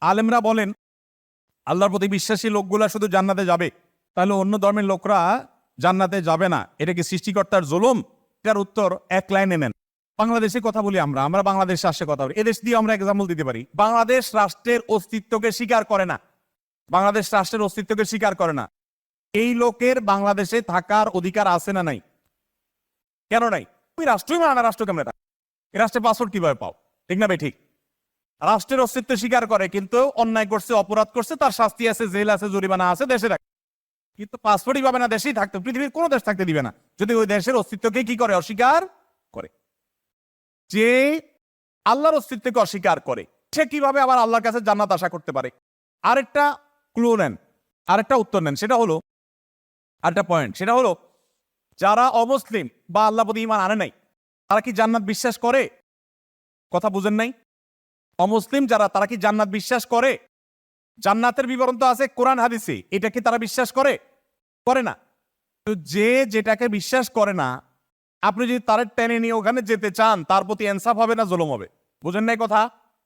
আলেমরা বলেন, আল্লাহর প্রতি বিশ্বাসী লোকগুলা শুধু জান্নাতে যাবে। তাহলে অন্য ধর্মের লোকরা জান্নাতে যাবে না। এটা কি সৃষ্টিকর্তার জুলুম? এটার উত্তর এক লাইনে নেন। বাংলাদেশে কথা বলি আমরা। আমরা বাংলাদেশে আসে কথা বলি। এদেশ দিয়ে আমরা এক্সাম্পল দিতে পারি। বাংলাদেশ রাষ্ট্রের অস্তিত্বকে স্বীকার করে না। বাংলাদেশ রাষ্ট্রের অস্তিত্বকে স্বীকার করে না। এই লোকের বাংলাদেশে থাকার অধিকার আছে না নাই? কেন নাই? তুমি রাষ্ট্রই মানে রাষ্ট্র কেমন এই রাষ্ট্রের পাসপোর্ট কীভাবে পাও? ঠিক না ভাই, ঠিক? রাষ্ট্রের অস্তিত্ব স্বীকার করে, কিন্তু অন্যায় করছে, অপরাধ করছে, তার শাস্তি আছে, জেল আছে, জরিমানা আছে, দেশে রাখে কিন্তু পাসপোর্টই পাবে না, দেশেই থাকতে পৃথিবীর কোনো দেশ থাকতে দিবে না। যদি ওই দেশের অস্তিত্বকে কি করে? অস্বীকার করে। যে আল্লাহর অস্তিত্বকে অস্বীকার করে, সে কীভাবে আবার আল্লাহর কাছে জান্নাত আশা করতে পারে? আরেকটা ক্লু নেন, আরেকটা উত্তর নেন, সেটা হলো আরেকটা পয়েন্ট সেটা হলো, যারা অমুসলিম বা আল্লাহ প্রতি ইমান আনে নাই, তারা কি জান্নাত বিশ্বাস করে? কথা বুঝেন নাই? অমুসলিম যারা, তারা কি জান্নাত বিশ্বাস করে? জান্নাতের বিবরণ তো আছে, কোরআন, হাদিসে। এটা কি তারা বিশ্বাস করে? করে না। তো যে যেটাকে বিশ্বাস করে না, আপনি যদি তার টেনে নিয়ে ওখানে যেতে চান, তার প্রতি এনসাফ হবে না, জুলুম হবে। বুঝেন নাই কথা?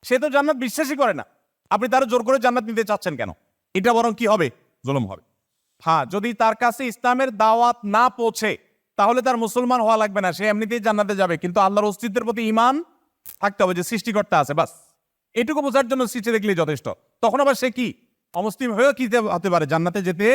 সে তো জান্নাত বিশ্বাসই করে না। আপনি তার জোর করে জান্নাত নিতে চাচ্ছেন কেন? এটা বরং কি হবে? জুলুম হবে। হ্যাঁ যদি তার কাছে ইসলামের দাওয়াত না পৌঁছে, তাহলে তার মুসলমান হওয়া লাগবে না। সে এমনিতেই জান্নাতে যাবে। কিন্তু আল্লাহর অস্তিত্বের প্রতি ইমান থাকতে হবে যে সৃষ্টিকর্তা আছে, বাস। এটুকু বোঝার জন্য সৃষ্টি দেখলেই যথেষ্ট। তখন আবার সে কি? অমুসলিম হয়েও কি হতে পারে? জান্নাতে যেতে